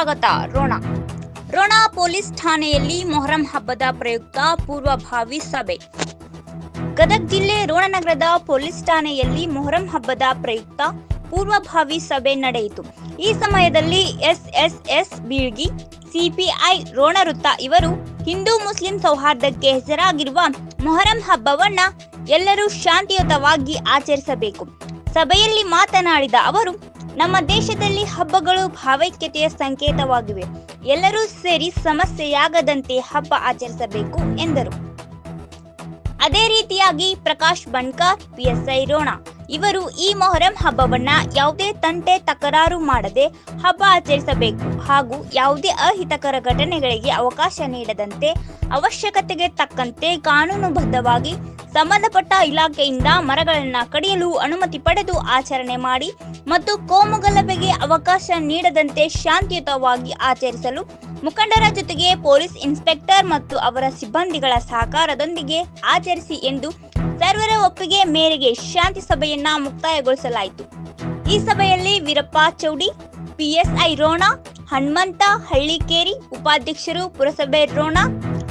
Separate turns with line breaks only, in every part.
ಸ್ವಾಗತ. ರೋಣ. ರೋಣ ಪೊಲೀಸ್ ಠಾಣೆಯಲ್ಲಿ ಮೊಹರಂ ಹಬ್ಬದ ಪ್ರಯುಕ್ತ ಪೂರ್ವಭಾವಿ ಸಭೆ. ಗದಗ ಜಿಲ್ಲೆ ರೋಣನಗರದ ಪೊಲೀಸ್ ಠಾಣೆಯಲ್ಲಿ ಮೊಹರಂ ಹಬ್ಬದ ಪ್ರಯುಕ್ತ ಪೂರ್ವಭಾವಿ ಸಭೆ ನಡೆಯಿತು. ಈ ಸಮಯದಲ್ಲಿ ಎಸ್ಎಸ್ಎಸ್ ಬೀಳ್ಗಿ, ಸಿಪಿಐ ರೋಣ ವೃತ್ತ ಇವರು ಹಿಂದೂ ಮುಸ್ಲಿಂ ಸೌಹಾರ್ದಕ್ಕೆ ಹೆಸರಾಗಿರುವ ಮೊಹರಂ ಹಬ್ಬವನ್ನ ಎಲ್ಲರೂ ಶಾಂತಿಯುತವಾಗಿ ಆಚರಿಸಬೇಕು. ಸಭೆಯಲ್ಲಿ ಮಾತನಾಡಿದ ಅವರು ನಮ್ಮ ದೇಶದಲ್ಲಿ ಹಬ್ಬಗಳು ಭಾವೈಕ್ಯತೆಯ ಸಂಕೇತವಾಗಿವೆ. ಎಲ್ಲರೂ ಸೇರಿ ಸಮಸ್ಯೆಯಾಗದಂತೆ ಹಬ್ಬ ಆಚರಿಸಬೇಕು ಎಂದರು. ಅದೇ ರೀತಿಯಾಗಿ ಪ್ರಕಾಶ್ ಬಣ್ಕಾರ್, ಪಿಎಸ್ಐ ರೋಣ ಇವರು ಈ ಮೊಹರಂ ಹಬ್ಬವನ್ನ ಯಾವುದೇ ತಂಟೆ ತಕರಾರು ಮಾಡದೆ ಹಬ್ಬ ಆಚರಿಸಬೇಕು ಹಾಗೂ ಯಾವುದೇ ಅಹಿತಕರ ಘಟನೆಗಳಿಗೆ ಅವಕಾಶ ನೀಡದಂತೆ ಅವಶ್ಯಕತೆಗೆ ತಕ್ಕಂತೆ ಕಾನೂನುಬದ್ಧವಾಗಿ ಸಂಬಂಧಪಟ್ಟ ಇಲಾಖೆಯಿಂದ ಮರಗಳನ್ನ ಕಡಿಯಲು ಅನುಮತಿ ಪಡೆದು ಆಚರಣೆ ಮಾಡಿ ಮತ್ತು ಕೋಮುಗಲಭೆಗೆ ಅವಕಾಶ ನೀಡದಂತೆ ಶಾಂತಿಯುತವಾಗಿ ಆಚರಿಸಲು ಮುಖಂಡರ ಜೊತೆಗೆ ಪೊಲೀಸ್ ಇನ್ಸ್ಪೆಕ್ಟರ್ ಮತ್ತು ಅವರ ಸಿಬ್ಬಂದಿಗಳ ಸಹಕಾರದೊಂದಿಗೆ ಆಚರಿಸಿ ಎಂದು ಸರ್ವರ ಒಪ್ಪಿಗೆ ಮೇರೆಗೆ ಶಾಂತಿ ಸಭೆಯನ್ನ ಮುಕ್ತಾಯಗೊಳಿಸಲಾಯಿತು. ಈ ಸಭೆಯಲ್ಲಿ ವೀರಪ್ಪ ಚೌಡಿ, ಪಿಎಸ್ಐ ರೋಣ, ಹನುಮಂತ, ಹಳ್ಳಿಕೇರಿ ಉಪಾಧ್ಯಕ್ಷರು, ಪುರಸಭೆ ರೋಣ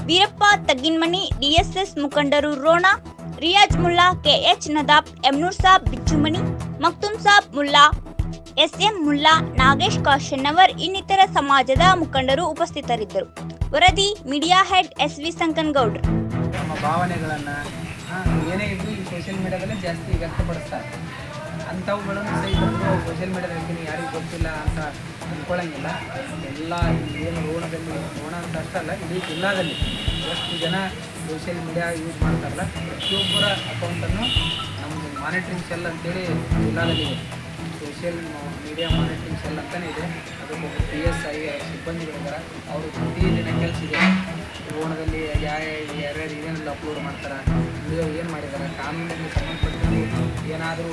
ವೀರಪ್ಪ ತಗ್ಗಿನ್ಮನಿ ಡಿಎಸ್ಎಸ್ ಮುಖಂಡರು ರೋಣ, ರಿಯಾಜ್ ಮುಲ್ಲಾ ಕೆಎಚ್ ನದಾಬ್, ಎಮ್ನೂರ್ ಸಾಬ್, ಬಿಚ್ಚುಮಣಿ, ಮಕ್ತುಮ್ ಸಾಬ್ ಮುಲ್ಲಾ ಎಸ್ಎಂ ಮುಲ್ಲಾ, ನಾಗೇಶ್ ಕಾಶನ್ನವರ್ ಇನ್ನಿತರ ಸಮಾಜದ ಮುಖಂಡರು ಉಪಸ್ಥಿತರಿದ್ದರು. ವರದಿ media head S V Sankanagoudru.
ಭಾವನೆಗಳನ್ನು ಏನೇ ಈ ಸೋಷಿಯಲ್ ಮೀಡಿಯಾದಲ್ಲೇ ಜಾಸ್ತಿ ವ್ಯಕ್ತಪಡಿಸ್ತಾರೆ. ಅಂಥವುಗಳನ್ನು ಸಹಿತ ಸೋಷಿಯಲ್ ಮೀಡಿಯಾದಲ್ಲಿ ಯಾರಿಗೂ ಗೊತ್ತಿಲ್ಲ ಅಂತ ಅಂದ್ಕೊಳ್ಳೋಂಗಿಲ್ಲ ಎಲ್ಲ ಏನು ರೋಣದಲ್ಲಿ ರೋಣ ಅಂತ ಅಷ್ಟಲ್ಲ ಇಡೀ ಜಿಲ್ಲಾದಲ್ಲಿ ಎಷ್ಟು ಜನ ಸೋಷಿಯಲ್ ಮೀಡಿಯಾ ಯೂಸ್ ಮಾಡ್ತಾರಲ್ಲ, ಪ್ರತಿಯೊಬ್ಬರ ಅಕೌಂಟನ್ನು ನಮ್ಮದು ಮಾನಿಟ್ರಿಂಗ್ ಸೆಲ್ ಅಂತೇಳಿ ಜಿಲ್ಲಾದಲ್ಲಿ ಇದೆ. ಸೋಷಿಯಲ್ ಮೀಡಿಯಾ ಮಾನಿಟ್ರಿಂಗ್ ಸೆಲ್ ಅಂತಲೇ ಇದೆ. ಅದು ಪಿ ಎಸ್ ಐ ಸಿಬ್ಬಂದಿಗಳಿದ್ದಾರೆ ಅವರು ಪ್ರತಿದಿನ ಕೆಲಸ ಇದೆ. ರೋಣದಲ್ಲಿ ಯಾವ ಯಾರ್ಯಾರು ಏನೆಲ್ಲ ಅಪ್ಲೋಡ್ ಮಾಡ್ತಾರೆ ವಿಡಿಯೋ ಏನು ಮಾಡಿದ್ದಾರೆ ಕಾನೂನಿಗೆ ಸಂಬಂಧಪಟ್ಟ ಏನಾದರೂ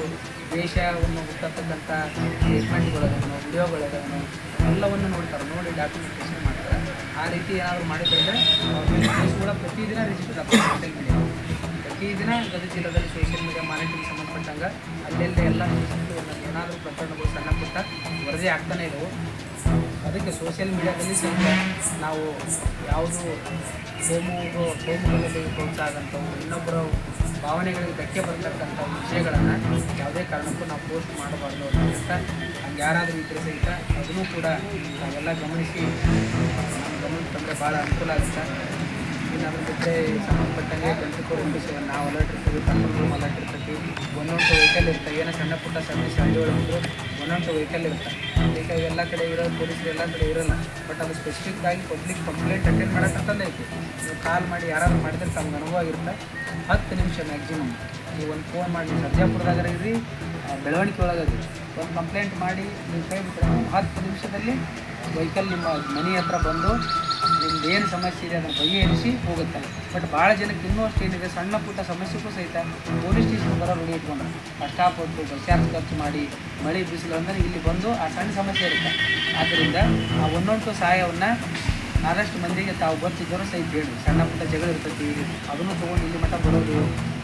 ದೇಶವನ್ನು ಹುಟ್ಟತಕ್ಕಂಥ ಸ್ಟೇಟ್ಮೆಂಟ್ಗಳಿದಾವೆ ವಿಡಿಯೋಗಳಿದಾವೆ ಎಲ್ಲವನ್ನು ನೋಡ್ತಾರೆ, ನೋಡಿ ಡಾಕ್ಯುಮೆಂಟೇಷನ್ ಮಾಡ್ತಾರೆ. ಆ ರೀತಿ ಏನಾದರೂ ಮಾಡಿದ್ರೆ ಕೂಡ ಪ್ರತಿದಿನ ರಿಜಿಸ್ಟರ್ ಸೋಷಿಯಲ್ ಮೀಡಿಯಾ ಪ್ರತಿದಿನ ಗದಗ ಜಿಲ್ಲೆಯಲ್ಲಿ ಸೋಷಿಯಲ್ ಮೀಡಿಯಾ ಮಾನಿಟರಿಂಗ್ ಸಂಬಂಧಪಟ್ಟಂಗೆ, ಅಲ್ಲೆಲ್ಲ ಎಲ್ಲ ಏನಾದರೂ ಪ್ರಕರಣಗಳು ಸಣ್ಣ ಪುಟ್ಟ ವರದಿ ಆಗ್ತಾನೆ ಇದ್ದವು ಅದಕ್ಕೆ ಸೋಷಿಯಲ್ ಮೀಡಿಯಾದಲ್ಲಿ ಸ್ವಲ್ಪ ನಾವು ಯಾವುದು ಹೋಮು ಹೋಮಗಳಲ್ಲಿ ಪ್ರೋತ್ಸಾಹ ಆಗಂಥವು ಇನ್ನೊಬ್ಬರ ಭಾವನೆಗಳಿಗೆ ಧಕ್ಕೆ ಬರತಕ್ಕಂಥ ವಿಷಯಗಳನ್ನು ಯಾವುದೇ ಕಾರಣಕ್ಕೂ ನಾವು ಪೋಸ್ಟ್ ಮಾಡಬಾರ್ದು ಅಂತ ಹಂಗೆ ಯಾರಾದರೂ ಇದ್ದರೆ ಸಹಿತ ಅದನ್ನು ಕೂಡ ನಾವೆಲ್ಲ ಗಮನಿಸಿ, ನಮ್ಮ ಭಾಳ ಅನುಕೂಲ ಆಗುತ್ತೆ. ಜೊತೆ ಸಂಬಂಧಪಟ್ಟಂಗೆ ಟ್ವೆಂಟಿ ಫೋರ್ ಇಂಟು ಸೆವೆನ್ ನಾವು ಅಲರ್ಟ್ ಇರ್ತೀವಿ ಕಂಟ್ರೋಲ್ ರೂಮ್ ಅಲರ್ಟ್ ಇರ್ತೈತಿ ಒಂದೊಂದು ವೆಹಿಕಲ್ ಇರ್ತವೆ ಏನೋ ಸಣ್ಣ ಪುಟ್ಟ ಸಮಸ್ಯೆ ಅಂದರು ಒಂದೊಂದು ವೆಹಿಕಲ್ ಇರುತ್ತೆ ಈಗ ಎಲ್ಲ ಕಡೆ ಇರೋ ಪೊಲೀಸರು ಎಲ್ಲ ಕಡೆ ಇರೋಲ್ಲ ಬಟ್ ಅದು ಸ್ಪೆಸಿಫಿಕ್ ಆಗಿ ಪಬ್ಲಿಕ್ ಕಂಪ್ಲೇಂಟ್ ಅಟೆಂಡ್ ಮಾಡೋಕ್ಕಂತಲೇ ಐತಿ ನೀವು ಕಾಲ್ ಮಾಡಿ ಯಾರಾದ್ರು ಮಾಡಿದ್ರೆ ತಮ್ಗೆ ಅನುಭವ ಇರುತ್ತೆ. ಹತ್ತು ನಿಮಿಷ ಮ್ಯಾಕ್ಸಿಮಮ್ ನೀವು ಒಂದು ಫೋನ್ ಮಾಡಿ ಸರ್ಜಾಪುರದಾಗ ಇರ್ರಿ ಆ, ಬೆಳವಣಿಗೆ ಒಳಗಾಗಿ ಒಂದು ಕಂಪ್ಲೇಂಟ್ ಮಾಡಿ ನೀವು ಕೈ ಬಿಟ್ಟರೆ ಹತ್ತು ನಿಮಿಷದಲ್ಲಿ ವೆಹಿಕಲ್ ನಿಮ್ಮ ಮನೆ ಹತ್ರ ಬಂದು ನಿಮ್ದು ಏನು ಸಮಸ್ಯೆ ಇದೆ ಅದನ್ನು ಬಗೆಹರಿಸಿ ಹೋಗುತ್ತಾರೆ ಬಟ್ ಭಾಳ ಜನಕ್ಕೆ ಇನ್ನೂ ಅಷ್ಟು ಏನಿದೆ, ಸಣ್ಣ ಪುಟ್ಟ ಸಮಸ್ಯೆಗೂ ಸಹಿತ ಪೊಲೀಸ್ ಸ್ಟೇಷನ್ ಬರೋ ರೂಢಿ ಇಟ್ಕೊಂಡ್ರೆ. ಕಷ್ಟಪಟ್ಟು ಬಸ್ ಚಾರ್ಜ್ ಖರ್ಚು ಮಾಡಿ, ಮಳೆ ಬಿಸಿಲು ಅಂದರೆ ಇಲ್ಲಿ ಬಂದು ಆ ಸಣ್ಣ ಸಮಸ್ಯೆ ಇರುತ್ತೆ. ಆದ್ದರಿಂದ ಆ ಒಂದೊಂದು ಸಹಾಯವನ್ನು ಆದಷ್ಟು ಮಂದಿಗೆ ತಾವು ಗೊತ್ತಿದ್ದರೂ ಸಹಿತ ಹೇಳಿ. ಸಣ್ಣ ಪುಟ್ಟ ಜಗಳ ಇರ್ತೈತಿ, ಅದನ್ನು ತೊಗೊಂಡು ಇಲ್ಲಿ ಮಟ್ಟ ಬರೋದು,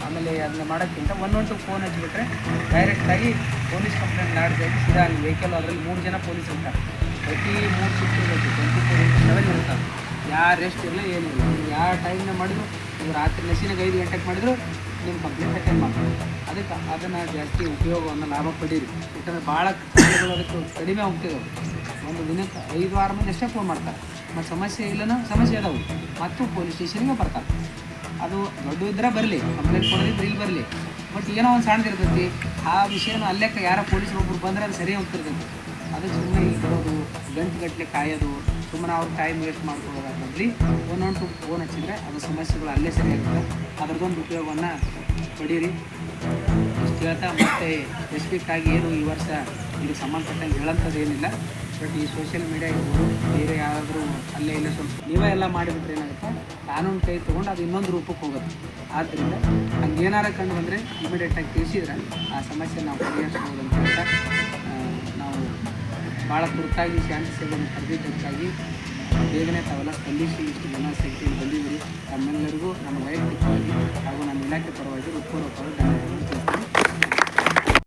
ಆಮೇಲೆ ಅದನ್ನ ಮಾಡೋಕ್ಕಿಂತ ಒಂದೊಂದು ಫೋನ್ ಹಚ್ಚಿಬಿಟ್ರೆ ಡೈರೆಕ್ಟಾಗಿ ಪೊಲೀಸ್ ಕಂಪ್ಲೇಂಟ್ ಮಾಡಬೇಕು ಸೀದಾ ಅಲ್ಲಿ ವೆಹಿಕಲ್ ಅದರಲ್ಲಿ ಮೂರು ಜನ ಪೊಲೀಸ್ ಇರ್ತಾರೆ. ಪ್ರತಿ ಮೂರು shift twenty four into seven ಇರ್ತಾರೆ ಯಾರು ರೆಸ್ಟ್ ಇರಲ್ಲ ಏನಿಲ್ಲ. ನೀವು ಯಾವ ಟೈಮ್ನ ಮಾಡಿದ್ರು ನೀವು ರಾತ್ರಿ ನಸಿನಾಗ ಐದು ಗಂಟೆಗೆ ಮಾಡಿದ್ರು ನಿಮ್ಮ ಕಂಪ್ಲೇಂಟ್ ಅಟೆಂಡ್ ಮಾಡ್ತಾರೆ ಅದಕ್ಕೆ ಅದನ್ನು ಜಾಸ್ತಿ ಉಪಯೋಗವನ್ನು ಲಾಭ ಪಡೀರಿ. ಯಾಕಂದರೆ ಭಾಳ ಅದಕ್ಕೆ ಕಡಿಮೆ ಹೋಗ್ತಿದ್ದಾವೆ ಒಂದು ದಿನಕ್ಕೆ ಐದು ವಾರ ಮುಂದೆ ಎಷ್ಟೇ ಫೋನ್ ಮಾಡ್ತಾರೆ. ಮತ್ತು ಸಮಸ್ಯೆ ಇಲ್ಲನ ಸಮಸ್ಯೆ ಅದಾವು. ಮತ್ತು ಪೊಲೀಸ್ ಸ್ಟೇಷನ್ಗೆ ಬರ್ತಾರೆ. ಅದು ದೊಡ್ಡ ಇದ್ರೆ ಬರಲಿ ಕಂಪ್ಲೇಂಟ್ ಕೊಡೋದಿದ್ರೆ ಇಲ್ಲಿ ಬರಲಿ. ಬಟ್ ಏನೋ ಒಂದು ಸಣ್ಣದಿರ್ತೈತಿ ಆ ವಿಷಯನ ಅಲ್ಲೇ ಯಾರೋ ಪೊಲೀಸರು ಒಬ್ಬರು ಬಂದರೆ ಅದು ಸರಿ ಹೋಗ್ತಿರ್ತೈತಿ. ಅದು ಸುಮ್ಮನೆ ಇಲ್ಲಿ ಬರೋದು ಗಂಟು ಗಟ್ಟಲೆ ಕಾಯೋದು ಸುಮ್ಮನೆ ಅವ್ರ ಟೈಮ್ ವೇಸ್ಟ್ ಮಾಡ್ಕೊಳ್ಳೋದಾಗಲಿ ಒನ್ ಒನ್ ಟು ಫೋನ್ ಹಚ್ಚಿದ್ರೆ ಅದು ಸಮಸ್ಯೆಗಳು ಅಲ್ಲೇ ಸರಿಯಾಗಿ ಅದ್ರದ್ದೊಂದು ಉಪಯೋಗವನ್ನು ಪಡೀರಿ. ಇಷ್ಟು ಹೇಳ್ತಾ ಮತ್ತೆ ಆಗಿ ಏನು ಈ ವರ್ಷ ಇದು ಸಂಬಂಧಪಟ್ಟಂಗೆ ಹೇಳೋಂಥದ್ದು ಏನಿಲ್ಲ. ಬಟ್ ಈ ಸೋಷಿಯಲ್ ಮೀಡಿಯಾ ಇರ್ಬೋದು, ಬೇರೆ ಯಾರಾದರೂ ಅಲ್ಲೇ ಇಲ್ಲ ಸ್ವಲ್ಪ ನೀವೇ ಎಲ್ಲ ಮಾಡಿಬಿಟ್ರೆ ಏನಾಗುತ್ತೆ? ಕಾನೂನು ಕೈ ತೊಗೊಂಡು ಅದು ಇನ್ನೊಂದು ರೂಪಕ್ಕೆ ಹೋಗುತ್ತೆ. ಆದ್ದರಿಂದ ಹಂಗೇನಾರ ಕಂಡು ಬಂದರೆ ಇಮಿಡಿಯೇಟಾಗಿ ತಿಳಿಸಿದ್ರೆ ಆ ಸಮಸ್ಯೆ ನಾವು ಪರಿಹರಿಸ್ಬೋದು ಅಂತ ಹೇಳ್ತಾ ಭಾಳ ತುರ್ತಾಗಿ ಶಾಂತಿ ಸೇವೆಯನ್ನು ಕರೆದಿದ್ದಕ್ಕಾಗಿ ಬೇಗನೆ ತಾವೆಲ್ಲ ಸ್ಪಂದಿಸಿ ಇಷ್ಟು ಜನ ಸಂಖ್ಯೆಯಲ್ಲಿ ಬಂದಿದ್ದೀರಿ. ನಮ್ಮೆಲ್ಲರಿಗೂ ನಮ್ಮ ವೈಯಕ್ತಿಕವಾಗಿ ಹಾಗೂ ನಮ್ಮ ಇಲಾಖೆ ಪರವಾಗಿ ಉತ್ಪೂರ್ವಕವಾಗಿ ಧನ್ಯವಾದಗಳು